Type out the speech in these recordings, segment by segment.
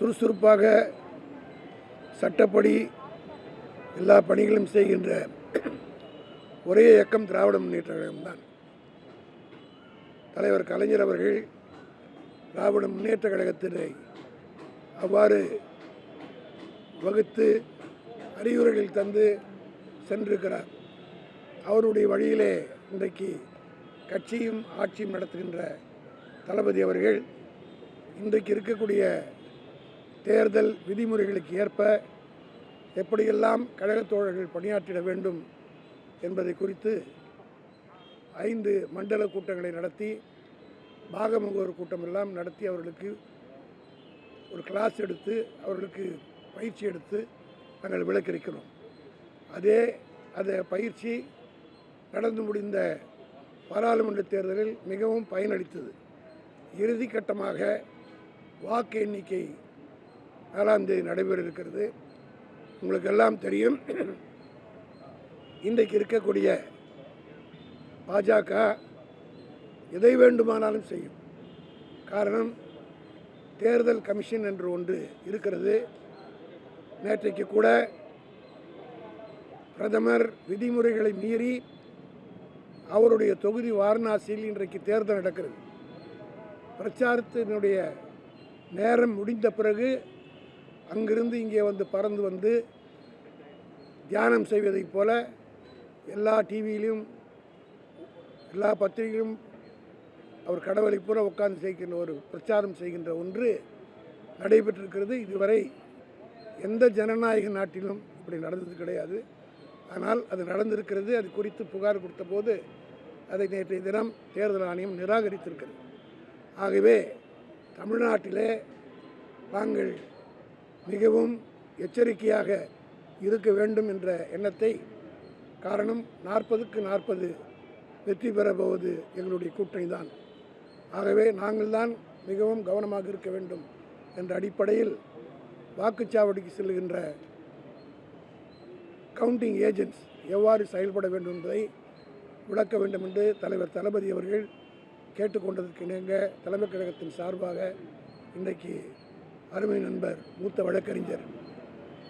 சுறுசுறுப்பாக சட்டப்படி எல்லா பணிகளும் செய்கின்ற ஒரே இயக்கம் திராவிட முன்னேற்ற கழகம்தான். தலைவர் கலைஞர் அவர்கள் திராவிட முன்னேற்ற கழகத்தினை அவ்வாறு வகுத்து அறிவுரைகள் தந்து சென்றிருக்கிறார். அவருடைய வழியிலே இன்றைக்கு கட்சியும் ஆட்சியும் நடத்துகின்ற தளபதி அவர்கள் இன்றைக்கு இருக்கக்கூடிய தேர்தல் விதிமுறைகளுக்கு ஏற்ப எப்படியெல்லாம் கழகத் தோழர்கள் பணியாற்றிட வேண்டும் என்பதை குறித்து ஐந்து மண்டல கூட்டங்களை நடத்தி பாகமுகவர் கூட்டமெல்லாம் நடத்தி அவர்களுக்கு ஒரு கிளாஸ் எடுத்து அவர்களுக்கு பயிற்சி எடுத்து நாங்கள் விளக்கரிக்கிறோம் அதே அந்த பயிற்சி நடந்து முடிந்த பாராளுமன்ற தேர்தலில் மிகவும் பயனளித்தது. இறுதிக்கட்டமாக வாக்கு எண்ணிக்கை நாலாம் தேதி நடைபெற இருக்கிறது உங்களுக்கு எல்லாம் தெரியும். இன்றைக்கு இருக்கக்கூடிய பாஜக எதை வேண்டுமானாலும் செய்யும். காரணம் தேர்தல் கமிஷன் என்று ஒன்று இருக்கிறது. நேற்றைக்கு கூட பிரதமர் விதிமுறைகளை மீறி அவருடைய தொகுதி வாரணாசியில் இன்றைக்கு தேர்தல் நடக்கிறது. பிரச்சாரத்தினுடைய நேரம் முடிந்த பிறகு அங்கிருந்து இங்கே வந்து பறந்து வந்து தியானம் செய்வதைப் போல எல்லா டிவியிலும் எல்லா பத்திரிகையிலும் அவர் கடவுளை பூரா உட்கார்ந்து செய்கின்ற ஒரு பிரச்சாரம் செய்கின்ற ஒன்று நடைபெற்றிருக்கிறது. இதுவரை எந்த ஜனநாயக நாட்டிலும் இப்படி நடந்தது கிடையாது. ஆனால் அது நடந்திருக்கிறது. அது குறித்து புகார் கொடுத்தபோது அதை நேற்றைய தினம் தேர்தல் ஆணையம் நிராகரித்திருக்கிறது. ஆகவே தமிழ்நாட்டிலே நாங்கள் மிகவும் எச்சரிக்கையாக இருக்க வேண்டும் என்ற எண்ணத்தை காரணம் நாற்பதுக்கு நாற்பது வெற்றி பெறப்போவது எங்களுடைய கூட்டணி தான் ஆகவே நாங்கள் தான் மிகவும் கவனமாக இருக்க வேண்டும் என்ற அடிப்படையில் வாக்குச்சாவடிக்கு செல்கின்ற கவுண்டிங் ஏஜென்ட்ஸ் எவ்வாறு செயல்பட வேண்டும் என்பதை விளக்க வேண்டும் என்று தலைவர் தளபதி அவர்கள் கேட்டுக்கொண்டதற்கு இணங்க தலைமைக் கழகத்தின் சார்பாக இன்றைக்கு அருமை நண்பர் மூத்த வழக்கறிஞர்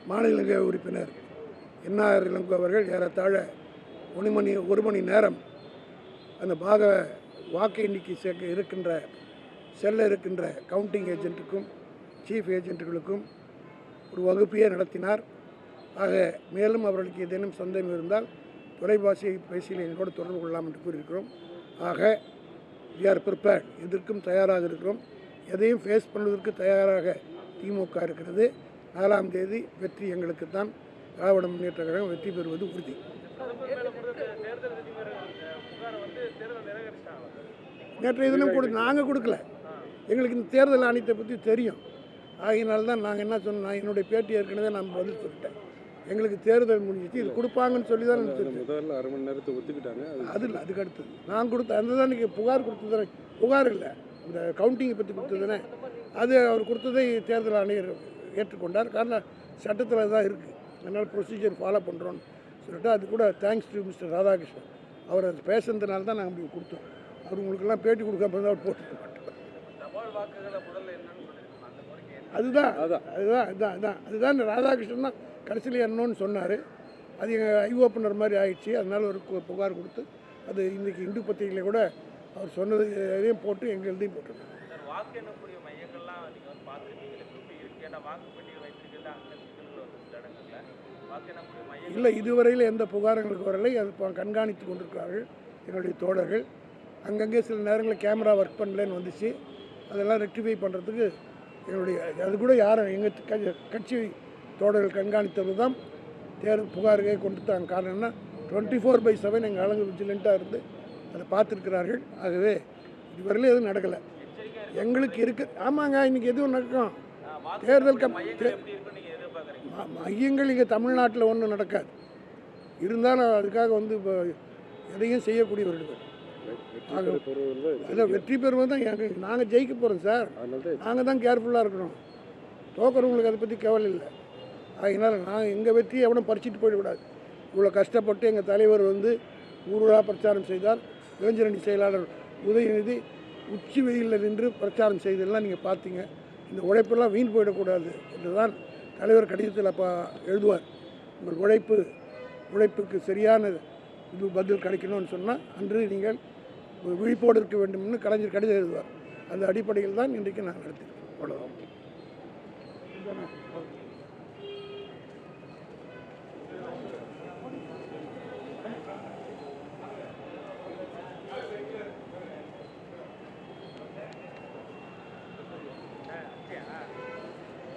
மாநிலங்களவை உறுப்பினர் என்ஆர் இளங்கோ அவர்கள் ஏறத்தாழ ஒரு மணி ஒரு மணி நேரம் அந்த பாக வாக்கு எண்ணிக்கை சேர்க்க இருக்கின்ற செல்ல இருக்கின்ற கவுண்டிங் ஏஜென்ட்டுக்கும் சீஃப் ஏஜென்ட்டுகளுக்கும் ஒரு வகுப்பையே நடத்தினார். ஆக மேலும் அவர்களுக்கு ஏதேனும் சந்தேகம் இருந்தால் தொலைபாசி பேசியில் எங்களோடு தொடர்பு கொள்ளலாம் என்று கூறியிருக்கிறோம். ஆக வி ஆர் ப்ரிப்பேர்ட் எதற்கும் தயாராக இருக்கிறோம். எதையும் ஃபேஸ் பண்ணுவதற்கு தயாராக திமுக இருக்கிறது. நாலாம் தேதி வெற்றி எங்களுக்கு தான் திராவிட முன்னேற்ற கழகம் வெற்றி பெறுவது உறுதி. நேற்றைய தினம் கொடு நாங்கள் கொடுக்கல. எங்களுக்கு இந்த தேர்தல் ஆணையத்தை பற்றி தெரியும். ஆகையினால தான் நாங்கள் என்ன சொன்னோம் நான் என்னுடைய பேட்டி ஏற்கனவே நான் பதில் சொல்லிட்டேன். எங்களுக்கு தேர்தல் முடிஞ்சிச்சு இது கொடுப்பாங்கன்னு சொல்லி தான் முதல்ல அரை மணி நேரத்தை ஒத்துக்கிட்டாங்க அது இல்லை அதுக்கு அடுத்தது. நான் கொடுத்த அந்த தான் நீங்கள் புகார் கொடுத்தது தானே புகார் இல்லை. இந்த கவுண்டிங்கை பற்றி கொடுத்தது தானே அது அவர் கொடுத்ததை தேர்தல் ஆணையர் ஏற்றுக்கொண்டார். காரணம் சட்டத்தில் தான் இருக்குது அதனால் ப்ரொசீஜர் ஃபாலோ பண்ணுறோன்னு சொல்லிட்டு அது கூட தேங்க்ஸ் டு மிஸ்டர் ராதாகிருஷ்ணன். அவர் அது பேசுனதுனால தான் நாங்கள் இப்படி கொடுத்தோம். அவர் உங்களுக்கெல்லாம் பேட்டி கொடுக்காம இருந்தால் அவர் போட்டுக்க மாட்டோம் அதுதான். அதுதான் அதுதான் அதுதான் அதுதான் இந்த ராதாகிருஷ்ணன் தான் கடைசியில் என்னன்னு சொன்னார். அது எங்கள் ஐ ஓப்பனர் மாதிரி ஆயிடுச்சு. அதனால் ஒரு புகார் கொடுத்து அது இன்றைக்கி இந்து பத்திரிகையில் கூட அவர் சொன்னது எதையும் போட்டு எங்கள் எழுதியும் போட்டிருக்கோம் சார் வாக்கு எண்ணக்கூடிய மையங்கள்லாம் நீங்கள் வந்து பார்த்துருக்கீங்களா எப்படி இருக்கு ஏன்னா வாக்குப்பெட்டிகள் வைத்திருக்கிறது அங்கே சிக்கல்கள் வந்து சில இடங்கள்ல. வாக்கு எண்ணக்கூடிய மையங்கள் இல்லை இதுவரையில் எந்த புகாரங்களுக்கு வரலை. அது கண்காணித்து கொண்டிருக்கிறார்கள் என்னுடைய தோழர்கள். அங்கங்கே சில நேரங்களில் கேமரா ஒர்க் பண்ணலன்னு வந்துச்சு. அதெல்லாம் ரெக்டிஃபை பண்ணுறதுக்கு எங்களுடைய அது கூட யாரும் எங்கள் கட்சி தோழர்கள் கண்காணித்தது தான். தேர் புகாருக்கே கொண்டு தாங்க காரணம் என்ன? டுவெண்ட்டி ஃபோர் பை செவன் எங்கள் ஆளுங்க விஜிலண்ட்டாக இருந்து அதை பார்த்துருக்கிறார்கள். ஆகவே இதுவரையிலும் எதுவும் நடக்கலை. எங்களுக்கு இருக்கு. ஆமாங்க இன்றைக்கி எதுவும் நடக்கும்? தேர்தல் கம் ம- மையங்கள் இங்கே தமிழ்நாட்டில் ஒன்றும் நடக்காது. இருந்தாலும் அதுக்காக வந்து இப்போ எதையும் செய்யக்கூடியவர்கள். அதில் வெற்றி பெறுவது தான் எங்கள் நாங்கள் ஜெயிக்க போகிறோம் சார். நாங்கள் தான் கேர்ஃபுல்லாக இருக்கணும் தோக்கிறவங்களுக்கு அதை பற்றி கவலை இல்லை. அதனால் நாங்கள் எங்கள் வெற்றியை எவனும் பறிச்சிட்டு போயிடக்கூடாது. இவ்வளோ கஷ்டப்பட்டு எங்கள் தலைவர் வந்து ஊரூராக பிரச்சாரம் செய்தார். வேஞ்சரணி செயலாளர் உதயநிதி உச்சி வெயிலில் நின்று பிரச்சாரம் செய்ததெல்லாம் நீங்கள் பார்த்தீங்க. இந்த உழைப்பெல்லாம் வீண் போயிடக்கூடாது என்று தான் தலைவர் கடிதத்தில் அப்போ எழுதுவார். உங்கள் உழைப்பு உழைப்புக்கு சரியான இது பதில் கிடைக்கணும்னு சொன்னால் அன்று நீங்கள் விழிப்போடு இருக்க வேண்டும்னு கலைஞர் கடிதம் எழுதுவார். அந்த அடிப்படையில் தான் இன்றைக்கு நான் நடத்தினேன் அவ்வளோதான்